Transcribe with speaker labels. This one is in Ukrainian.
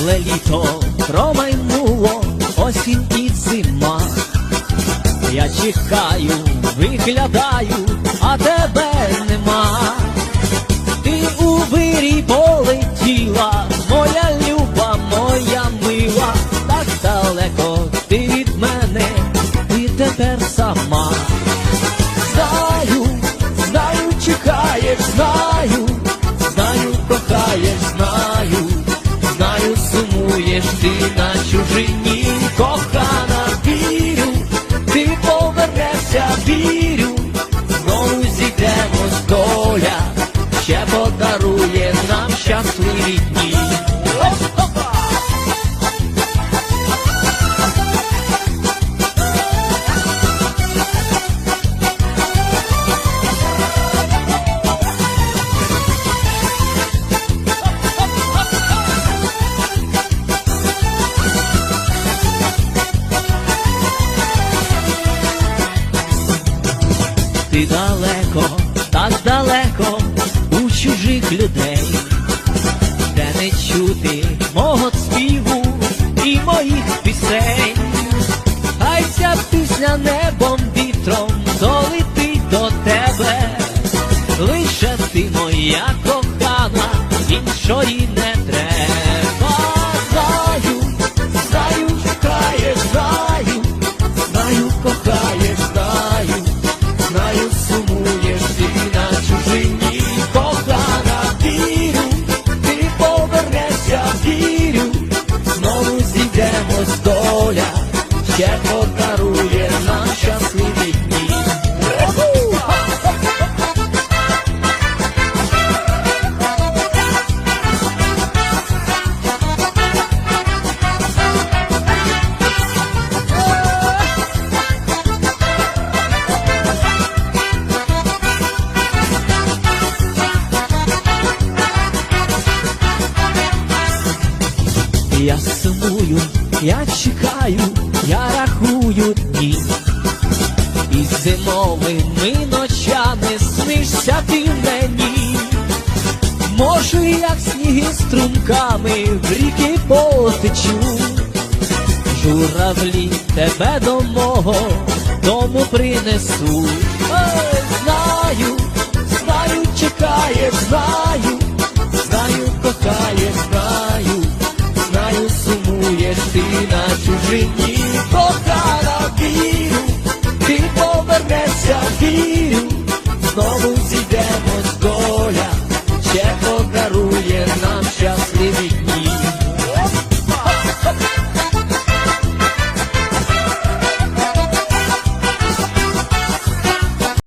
Speaker 1: Минуле літо промайнуло осінь і зима. Я чекаю, виглядаю, а тебе нема. Ти у вирій щасливі Ти далеко, так далеко у чужих людей, чути мого співу і моїх пісень. Хай ця пісня небом вітром долетить до тебе, лише ти моя кохана, іншої не Сумую, я чекаю, я рахую дні. І зимовими ночами снишся ти мені. Може, як сніги струмками в ріки потечу. Журавлі тебе до мого дому принесу. Ой, знаю, знаю, чекаєш, знаю, free.